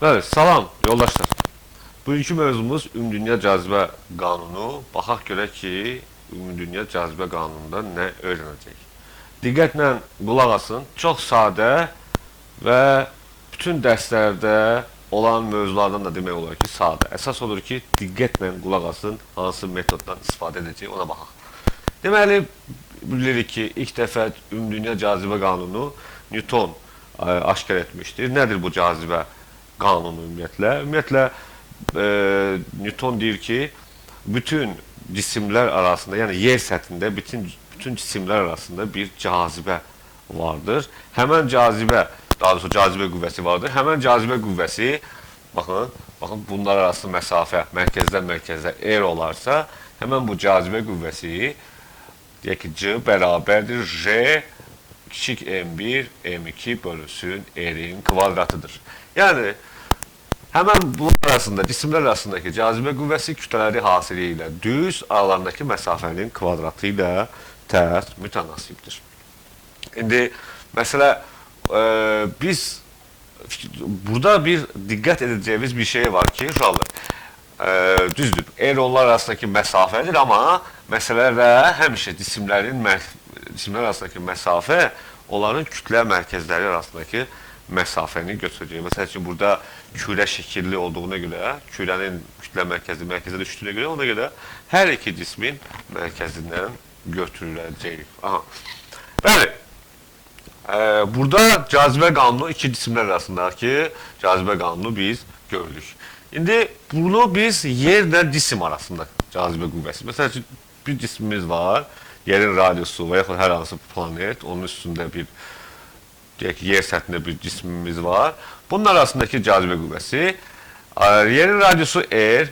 Bəli, salam yoldaşlar. Bugünkü mövzumuz Ümumdünya Cazibə Qanunu. Baxaq görək ki, Ümumdünya Cazibə Qanununda nə öyrənəcək. Diqqətlə qulaq asın. Çox sadə və bütün dərslərdə olan mövzulardan da demək olar ki, sadə. Əsas odur ki, diqqətlə qulaq asın, hansı metoddan istifadə edəcək ona baxaq. Deməli, bilirik ki, ilk dəfə Ümumdünya Cazibə Qanunu Newton ə, aşkar etmişdir. Nədir bu cazibə qanunu ümumiyyətlə? Ümumiyyətlə e, Newton deyir ki, bütün cisimlər arasında, yəni yer səthində bütün bütün cisimlər arasında bir cazibə vardır. Həmən cazibə, daha doğrusu cazibə qüvvəsi vardır. Həmən cazibə qüvvəsi baxın, baxın bunlar arasında məsafə mərkəzdən mərkəzə r olarsa, həmən bu cazibə qüvvəsi deyək ki, C bərabərdir J kiçik M1 M2 bölünsün R-in kvadratıdır. Yəni Həmən bunlar arasında, cisimlər arasındakı cazibə qüvvəsi kütlələri hasili ilə düz aralarındakı məsafənin kvadratı ilə tərs mütənasibdir. İndi məsələ e, biz burada bir diqqət edəcəyimiz bir şey var ki, uşaqlar, e, düzdür, R onlar arasındakı məsafədir, amma məsələdə həmişə cisimlərin cisimlər arasındakı məsafə onların kütlə mərkəzləri arasındakı məsafəni götürəcək. Məsəl üçün burada kürə şəkilli olduğuna görə, kürənin kütlə mərkəzi mərkəzə düşdüyünə görə, ona görə hər iki cismin mərkəzindən götürüləcək. Aha. Bəli. Ee, burada cazibə qanunu iki cisimlər arasındakı cazibə qanunu biz gördük. İndi bunu biz yerlə cisim arasında cazibə qüvvəsi. Məsəl üçün bir cismimiz var, yerin radiusu və yaxud hər hansı planet, onun üstündə bir deyək ki, yer səthində bir cismimiz var. Bunun arasındakı cazibə qüvvəsi, yerin radiusu r,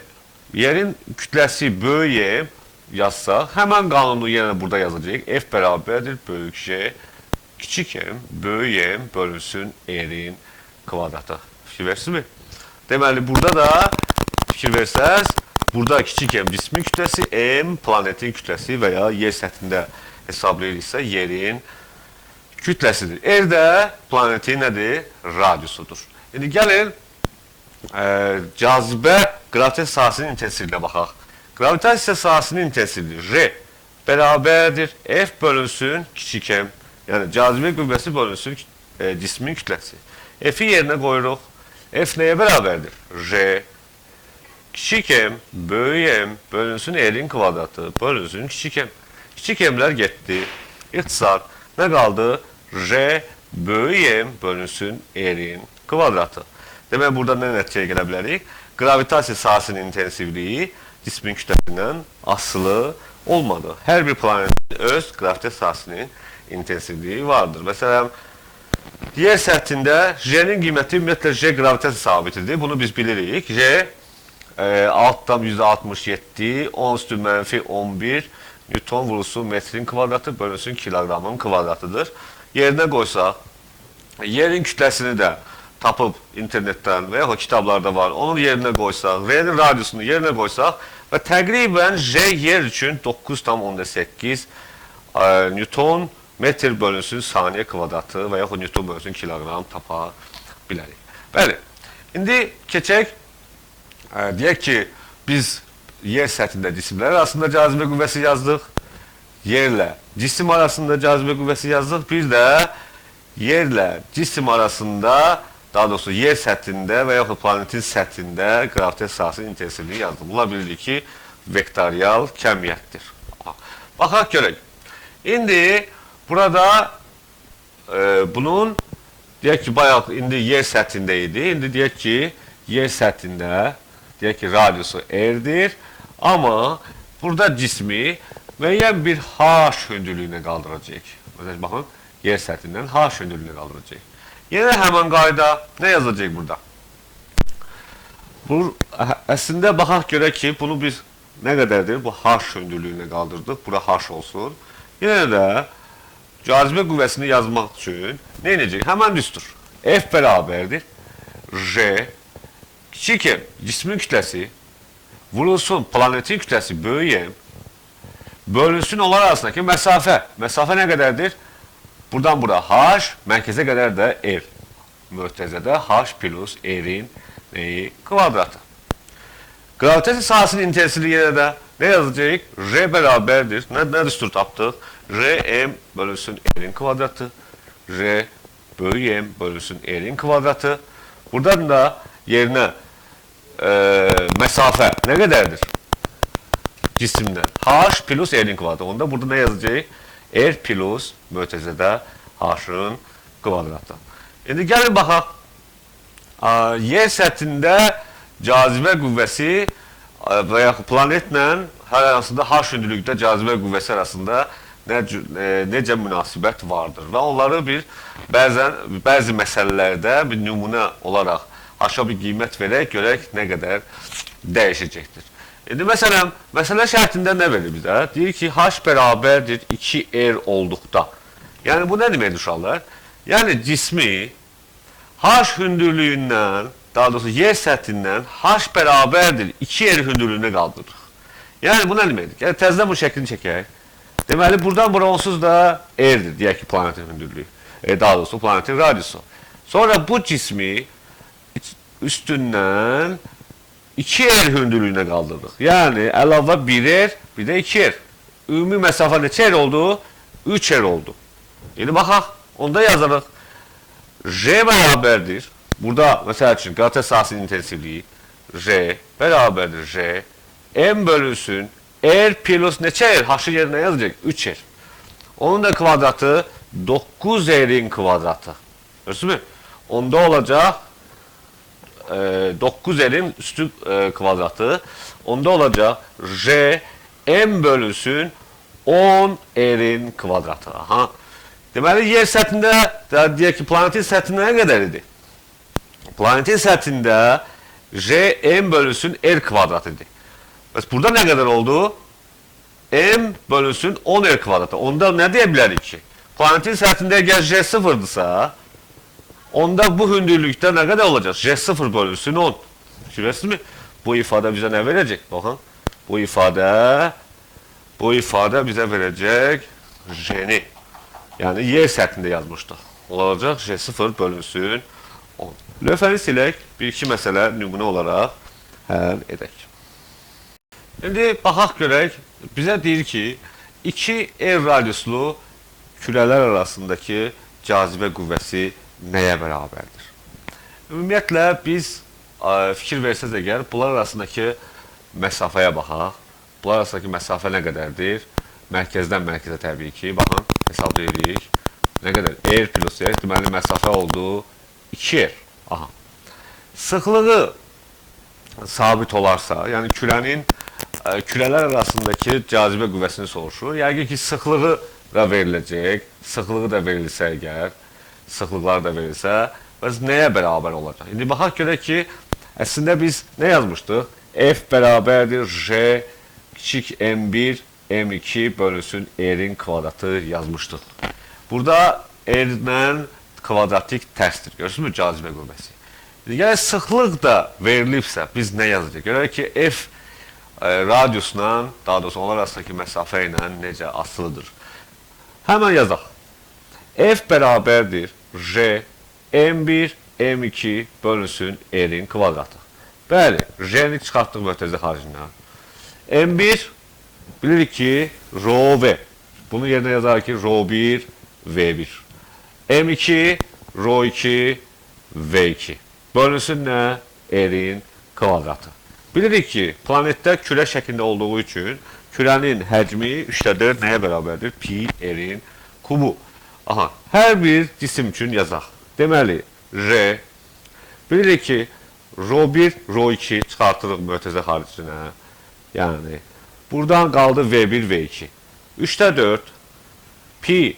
yerin kütləsi böyük m yazsaq, həmən qanunu yenə burada yazacağıq. F bərabərdir böyük J, kiçik m, böyük m bölünsün r-in kvadratı. Fikir versiniz mi? Deməli, burada da fikir versəz, burada kiçik m cismin kütləsi, m planetin kütləsi və ya yer səthində hesablayırıqsa yerin kütləsidir. R də planetin nədir? Radiusudur. İndi gəlin e, cazibə qravitasiya sahəsinin intensivliyinə baxaq. Qravitasiya sahəsinin intensivliyi R bərabərdir F bölünsün kiçik m. Yəni cazibə qüvvəsi bölünsün e, cismin kütləsi. F-i yerinə qoyuruq. F nəyə bərabərdir? R kiçik m böyük m bölünsün r-in kvadratı bölünsün kiçik m. Kiçik m'lər getdi. İxtisar nə qaldı? R böyük m bölünsün r-in kvadratı. Demək burada nə nəticəyə gələ bilərik? Qravitasiya sahəsinin intensivliyi cismin kütləsindən asılı olmadı. Hər bir planetin öz qravitasiya sahəsinin intensivliyi vardır. Məsələn, Yer səthində J-nin qiyməti ümumiyyətlə J qravitasiya sabitidir. Bunu biz bilirik. J e, altdan %67, 10 üstü mənfi 11 Newton vurulsun metrin kvadratı bölünsün kiloqramın kvadratıdır. Yerinə qoysaq, yerin kütləsini də tapıb internetdən və yaxud kitablarda var. Onun yerinə qoysaq, R-nin radiusunu yerinə qoysaq və təqribən J yer üçün 9,8 e, Newton metr bölünsün saniyə kvadratı və yaxud Newton bölünsün kiloqram tapa bilərik. Bəli. İndi keçək ə, deyək ki, biz yer səthində cisimlər arasında cazibə qüvvəsi yazdıq. Yerlə cisim arasında cazibə qüvvəsi yazdıq. Bir də yerlə cisim arasında, daha doğrusu yer səthində və yaxud planetin səthində qravitasiya sahəsinin intensivliyi yazdım. Bunlar bilirik ki, vektorial kəmiyyətdir. Baxaq görək. İndi burada e, bunun deyək ki, bayaq indi yer səthində idi. İndi deyək ki, yer səthində deyək ki, radiusu r-dir. Amma burada cismi müəyyən bir h hündürlüyünə qaldıracaq. Məsələn, baxın, yer səthindən h hündürlüyünə qaldıracaq. Yenə həmən qayda nə yazacaq burada? Bu əslində baxaq görək ki, bunu biz nə qədərdir? Bu h hündürlüyünə qaldırdıq. Bura h olsun. Yenə də cazibə qüvvəsini yazmaq üçün nə edəcək? Həmən düstur. F bərabərdir. J kiçik m cismin kütləsi vurulsun planetin kütləsi böyük m bölünsün onlar arasındakı məsafə. Məsafə nə qədərdir? Buradan bura h, mərkəzə qədər də r. Möhtəzədə h plus r-in neyi? Kvadratı. Gravitasi sahasının intensiteli yine de ne yazacağız? R beraberdir. Ne, ne düstur taptık? R m bölünsün R'in kvadratı. R bölü m bölünsün R'in kvadratı. Buradan da yerine e, mesafe ne kadardır? Cisimden. H plus R'in kvadratı. Onda burada ne yazacağız? R plus mütezede H'ın kvadratı. Şimdi gelin bakalım. Aa, Yer səthində cazibə qüvvəsi və yaxud planetlə hər arasında H hündürlükdə cazibə qüvvəsi arasında nə, e, necə münasibət vardır və onları bir bəzən bəzi məsələlərdə bir nümunə olaraq aşağı bir qiymət verək, görək nə qədər dəyişəcəkdir. İndi məsələn, məsələ şərtində nə verir bizə? Deyir ki, H bərabərdir 2R olduqda. Yəni bu nə deməkdir uşaqlar? Yəni cismi H hündürlüğünden, daha doğrusu yer səthindən H bərabərdir 2 yer hündürlüğünə qaldırırıq. Yəni bu nə deməkdir? Yəni təzədən bu şəklini çəkək. Deməli buradan bura onsuz da R'dir, deyək ki, planetin hündürlüyü. E, daha doğrusu planetin radiusu. Sonra bu cismi üstündən 2 R hündürlüğünə qaldırdıq. Yəni əlavə 1 R, bir də 2 R. Ümumi məsafə neçə R oldu? 3 R oldu. İndi baxaq, onda yazarıq. J beraberdir. Burada mesela için Galatasaray sahasının intensivliği J beraberdir J. M bölünsün R plus neçə R? H'ı yerine yazacak 3 R. Onun da kvadratı 9 R'in kvadratı. Gördünüz mü? Onda olacak e, 9 R'in üstü e, kvadratı. Onda olacak J M bölünsün 10 R'in kvadratı. Aha. Deməli yer səthində də deyək ki, planetin səthində nə qədər idi? Planetin səthində J m bölünsün R kvadrat idi. Bəs burada nə qədər oldu? M bölünsün 10 R kvadratı. Onda nə deyə bilərik ki? Planetin səthində əgər J sıfırdırsa, Onda bu hündürlükte ne kadar olacak? J0 bölüsün 10. Şurası mı? Bu ifade bize ne verecek? Bakın. Bu ifade bu ifade bize verecek J'ni. Yani Y səthində yazmışdı. Olacaq J0 bölünsün 10. Lövhəni silək, bir-iki məsələ nümunə olaraq həll edək. İndi baxaq görək, bizə deyir ki, 2 ev radiuslu kürələr arasındakı cazibə qüvvəsi nəyə bərabərdir? Ümumiyyətlə biz ə, fikir versəz əgər bunlar arasındakı məsafəyə baxaq. Bunlar arasındakı məsafə nə qədərdir? Mərkəzdən mərkəzə təbii ki, baxın, hesablayırıq. Nə qədər? R plus R, deməli məsafə oldu 2R. Aha. Sıxlığı sabit olarsa, yəni külənin ə, külələr arasındakı cazibə qüvvəsini soruşur. Yəqin ki, sıxlığı da veriləcək. Sıxlığı da verilsə əgər, sıxlıqlar da verilsə, bəs nəyə bərabər olacaq? İndi baxaq görək ki, əslində biz nə yazmışdıq? F bərabərdir J kiçik M1 M2 bölünsün R-in kvadratı yazmışdıq. Burada R-lə kvadratik tərsdir. Görürsünüz mü cazibə qüvvəsi? Yəni sıxlıq da verilibsə biz nə yazacağıq? Görək ki, F e, radiusla, daha doğrusu onlar arasındakı məsafə ilə necə asılıdır. Həmən yazaq. F bərabərdir J M1 M2 bölünsün R-in kvadratı. Bəli, J-ni çıxartdıq mötərizə xaricindən. M1 bilirik ki rho V. Bunu yerine yazar ki rho 1 V1. M2 rho 2 V2. Bölünsün nə? R'in kvadratı. Bilirik ki planetdə külə şəklində olduğu üçün külənin həcmi 3'də 4 nəyə bərabərdir? Pi R'in kubu. Aha, hər bir cisim üçün yazaq. Deməli, R bilirik ki rho 1, rho 2 çıxartırıq mötərizə xaricinə. Yəni Buradan qaldı V1, V2. 3'te 4 pi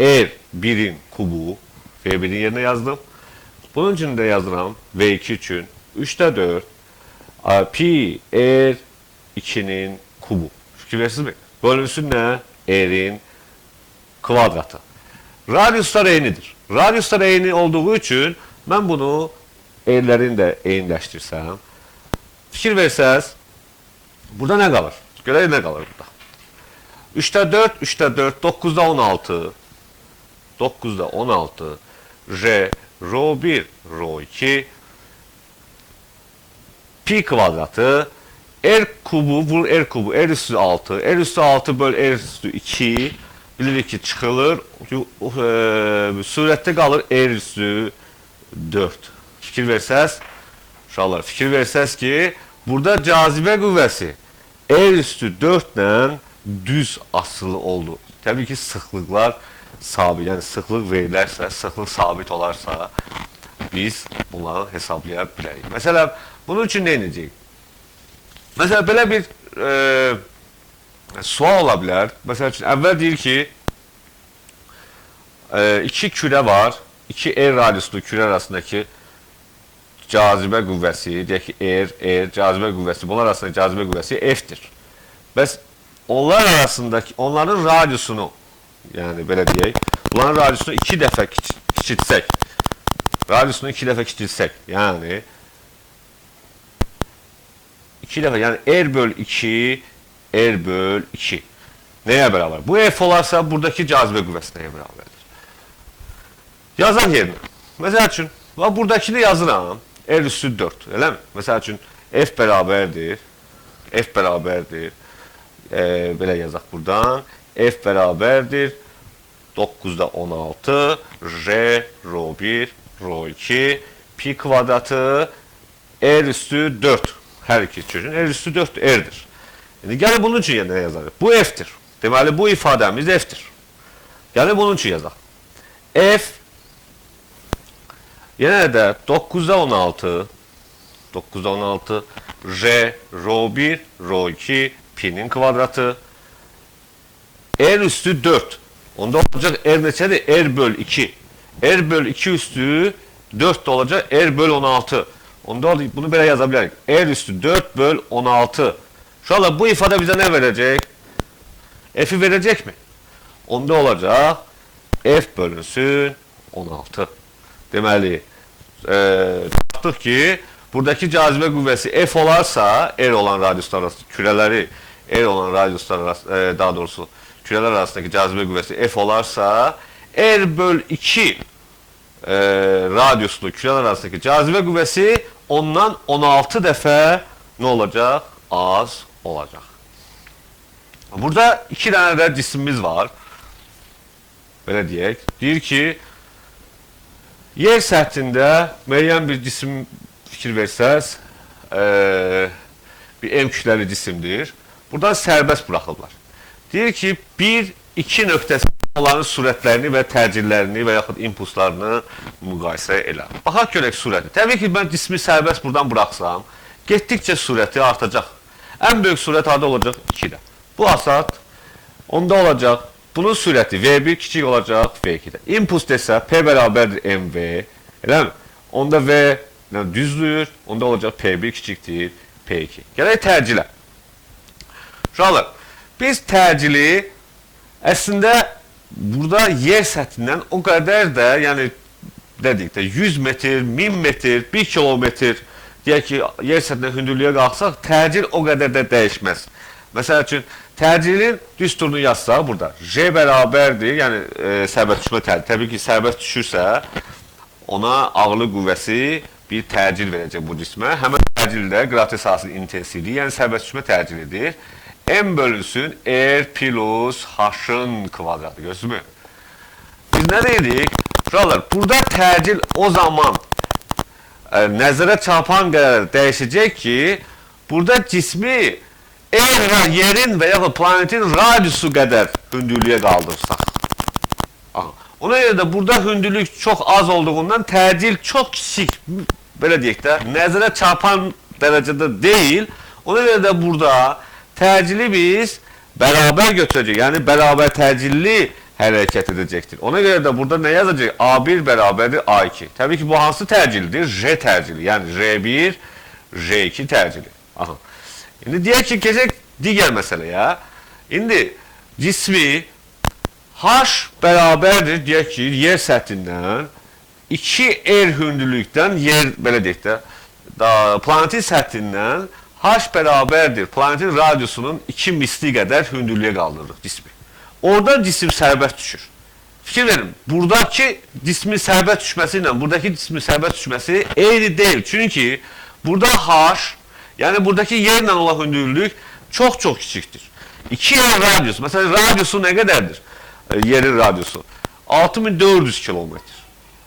R 1'in kubu V1'in yerine yazdım. Bunun için de yazıram V2 için 3'te 4 a, pi R 2'nin kubu. Fikirlərsiniz mi? Bölünsün nə? R'in kvadratı. Radiuslar eynidir. Radiuslar eyni olduğu için ben bunu R'lerin de eyniləşdirsəm fikir versəz burada nə qalır? Görək nə qalır burada. 3'te 4, 3'te 4, 9'da 16. 9'da 16. J, rho 1, rho 2. pi kvadratı r kubu vur r kubu r üstü 6 r üstü 6 böl r üstü 2 bilirik ki çıxılır e, surətdə qalır r üstü 4 fikir versəz uşaqlar fikir versəz ki burada cazibə qüvvəsi r üstü 4 ilə düz asılı oldu. Təbii ki sıxlıqlar sabit yəni sıxlıq verilərsə sıxlıq sabit olarsa biz bunları hesablaya bilərik. Məsələn bunun üçün nə edəcəyik? Mesela belə bir e, sual ola bilər. Məsəl üçün əvvəl deyir ki, e, iki kürə var, iki R radiuslu kürə arasındakı cazibə qüvvəsi, deyək ki, R, R, cazibə qüvvəsi, bunlar arasındakı cazibə qüvvəsi F-dir. Bəs onlar arasındakı, onların radiusunu, yəni belə deyək, bunların radiusunu iki dəfə kiç kiçiltsək, radiusunu iki dəfə kiçiltsək, yəni 2 dəfə, yəni R böl 2, R böl 2. Nəyə bərabər? Bu F olarsa, buradakı cazibə qüvvəsi nəyə bərabərdir? Yazan yerinə. Məsəl üçün, və buradakini yazıram. R üstü 4, eləmi? Məsəl üçün, F bərabərdir. F bərabərdir. E, belə yazaq buradan. F bərabərdir. 9-da 16, R, Rho 1, Rho 2, pi kvadratı, R üstü 4. Hər iki çocuğun R üstü 4 R'dir. Yəni, gəlin bunun üçün yenə yazarıq. Bu F'dir. Deməli, bu ifadəmiz F'dir. Gəlin bunun üçün yazaq. F yenə də 9-da 16 9-da 16 R, Rho 1, Rho 2 pi'nin kvadratı R üstü 4. Onda olacak R neçədir? R böl 2. R böl 2 üstü 4 de olacak R böl 16. Onda bunu belə yaza bilərik. R üstü 4 böl 16. Anda bu ifade bize ne verecek? F'i verecek mi? Onda olacak F bölünsün 16. Deməli, e, tapdıq ki, buradaki cazibe qüvvəsi F olarsa, R olan radiuslar arası, kürələri R olan radiuslar arası, e, daha doğrusu küreler arasındaki cazibe qüvvəsi F olarsa, R böl 2 e, radyuslu küreler arasındaki cazibe qüvvəsi ondan 16 dəfə nə olacaq? Az olacaq. Burada iki tane de cisimimiz var. Belə deyək. Deyir ki, yer səthində müəyyən bir cisim fikir versəz, e, bir M kütləli cisimdir. Buradan sərbəst buraxıblar. Deyir ki, bir, iki nöqtəsi onların sürətlərini və təcillərini və yaxud impulslarını müqayisə elə. Baxaq görək sürəti. Təbii ki, mən cismi sərbəst buradan buraxsam, getdikcə sürəti artacaq. Ən böyük sürət harda olacaq? 2-də. Bu asat onda olacaq. Bunun sürəti V1 kiçik olacaq V2-də. Impuls desə P bərabərdir MV. Eləmi? Onda V yəni düzlüyür. Onda olacaq P1 kiçikdir P2. Gələk tərcilə. Uşaqlar, biz təcili əslində burada yer səthindən o qədər də, yəni dedik də 100 metr, 1000 metr, 1 kilometr deyək ki, yer səthinə hündürlüyə qalxsaq, təcil o qədər də dəyişməz. Məsəl üçün, təcilin düz turunu yazsaq burada, J bərabərdir, yəni e, sərbəst düşmə təcil. Təbii ki, sərbəst düşürsə, ona ağırlıq qüvvəsi bir təcil verəcək bu cismə. Həmən təcil də qravitə sahəsinin intensivliyi, yəni sərbəst düşmə təcilidir. M bölünsün R plus H'ın kvadratı. Görürsünüz mü? Biz ne dedik? Şuralar burada təcil o zaman e, nəzərə çarpan qədər dəyişəcək ki, burada cismi R yerin yaxud planetin radiusu qədər hündürlüyə qaldırsaq. Aha. Ona görə də burada hündürlük çox az olduğundan təcil çox kiçik, belə deyək də, nəzərə çarpan dərəcədə deyil. Ona görə də burada təcili biz beraber götürecek. Yani beraber təcilli hərəkət edəcəkdir. Ona görə də burada nə yazacaq? A1 bərabərdir A2. Təbii ki, bu hansı təcildir? J təcili. Yəni J1, J2 təcili. Aha. İndi deyək ki, keçək digər məsələyə. İndi cismi H bərabərdir, deyək ki, yer səthindən 2 R hündürlükdən yer, belə deyək də, da, planetin səthindən H bərabərdir. Planetin radiusunun 2 misli qədər hündürlüyə qaldırırıq cismi. Orada cisim sərbəst düşür. Fikir verin, buradakı cismin sərbəst düşməsi ilə buradakı cismin sərbəst düşməsi eyni deyil. Çünki burada H Yani buradaki yerle olan hündürlük çok çok küçüktür. İki yer radyosu. Mesela radyosu ne kadardır? E, yerin radyosu. 6400 kilometre.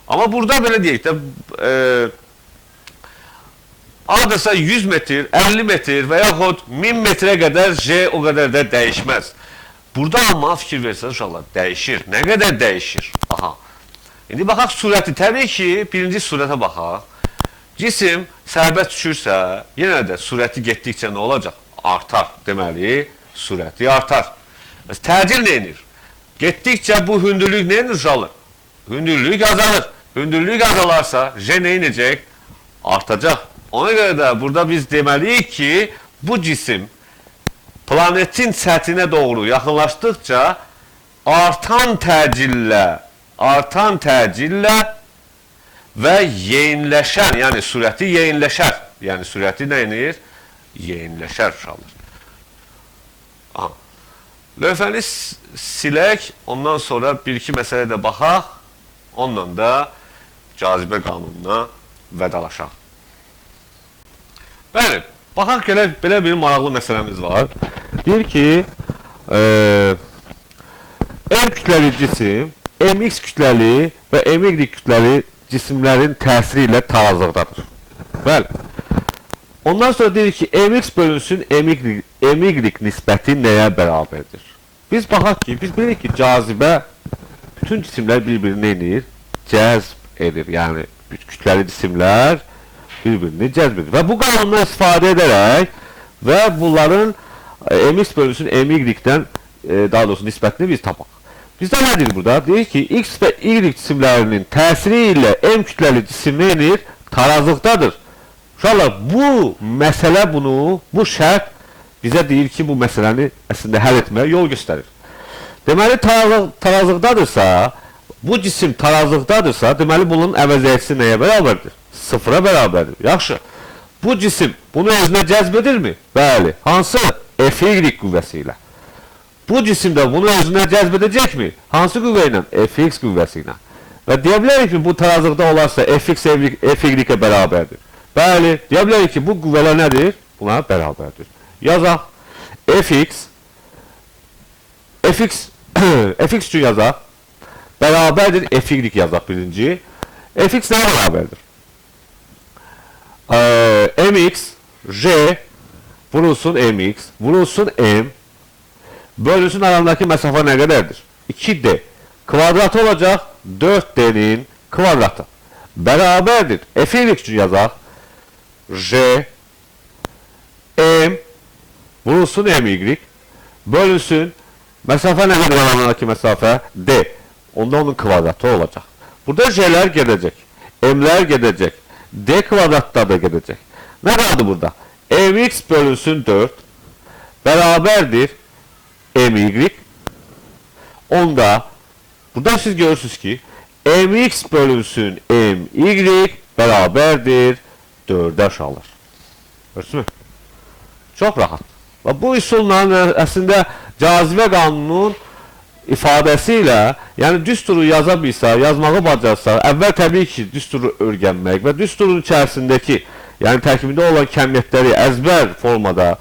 Ama burada böyle değil. De, e, adasa 100 metre, 50 metre veya 1000 metre kadar J o kadar da değişmez. Burada ama fikir verseniz inşallah değişir. Ne kadar değişir? Aha. İndi baxaq sürəti. Təbii ki, birinci sürətə baxaq. Cisim sərbəst düşürsə, yenə də sürəti getdikcə nə olacaq? Artar. Deməli, sürəti artar. Təcil nə edir? Getdikcə bu hündürlük nə edir uşaqlar? Hündürlük azalır. Hündürlük azalarsa J nə inəcək? Artacaq. Ona görə də burada biz deməliyik ki, bu cisim planetin səthinə doğru yaxınlaşdıqca artan təcillə, artan təcillə və yeyinləşən, yəni sürəti yeyinləşər. Yəni sürəti nə edir? Yeyinləşər uşaqlar. Aha. Lövhəni silək, ondan sonra bir-iki məsələ də baxaq. Onunla da cazibə qanununa vədalaşaq. Bəli, baxaq belə, belə bir maraqlı məsələmiz var. Deyir ki, e, M kütləli cisim, MX kütləli və MY kütləli cisimlərin təsiri ilə tarazlıqdadır. Bəli. Ondan sonra deyir ki, MX bölünsün MY, MY nisbəti nəyə bərabərdir? Biz baxaq ki, biz bilirik ki, cazibə bütün cisimlər bir-birini edir, cəzb edir. Yəni kütləli cisimlər bir-birini cəzb edir. Və bu qanundan istifadə edərək və bunların MX bölünsün MY-dən e, daha doğrusu nisbətini biz tapaq. Bizdə nə deyir burada? Deyir ki, X və Y cisimlərinin təsiri ilə M kütləli cisim nə edir? Tarazlıqdadır. Uşaqlar, bu məsələ bunu, bu şərt bizə deyir ki, bu məsələni əslində həll etməyə yol göstərir. Deməli, tarazlıq, tarazlıqdadırsa, bu cisim tarazlıqdadırsa, deməli bunun əvəziyyəti nəyə bərabərdir? Sıfıra bərabərdir. Yaxşı. Bu cisim bunu özünə cəzb edirmi? Bəli. Hansı? F-Y qüvvəsi ilə. Bu cisim də bunu özünə cəzb edəcəkmi? Hansı ilə? Fx. Və deyə bilərik ki, bu tarazlıqda olarsa Fx Fy-ə bərabərdir. Bəli, deyə bilərik ki, bu qüvvələr nədir? Buna bərabərdir. Yazaq. Fx Fx Fx üçün yazaq. Bərabərdir Fy yazaq birinci. Fx nəyə bərabərdir? Ee, mx j vurulsun mx vurulsun m bölünsün arasındaki mesafe ne kadardır? 2d kvadratı olacak 4d'nin kvadratı beraberdir. F için yazar j m vurulsun my bölünsün mesafe ne kadar arasındaki mesafe d onda onun kvadratı olacak. Burada j'ler gelecek. M'ler gelecek. D kvadratta da gelecek. Ne kaldı burada? Mx bölünsün 4 beraberdir my. Onda burada siz görürsünüz ki mx bölünsün my beraberdir 4'e aşağılar. Gördünüz mü? Çok rahat. Və bu üsulla əslində cazibə qanununun ifadəsilə, yəni düsturu yaza bilsə, yazmağı bacarsa, əvvəl təbii ki, düsturu öyrənmək və düsturun içərisindəki, yəni tərkibində olan kəmiyyətləri əzbər formada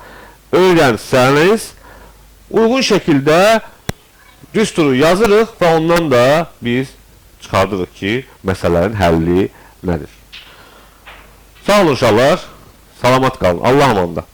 öyrənsəniz, uyğun şəkildə düsturu yazırıq və ondan da biz çıxardırıq ki, məsələnin həlli nədir. Sağ olun uşaqlar, salamat qalın, Allah amanda.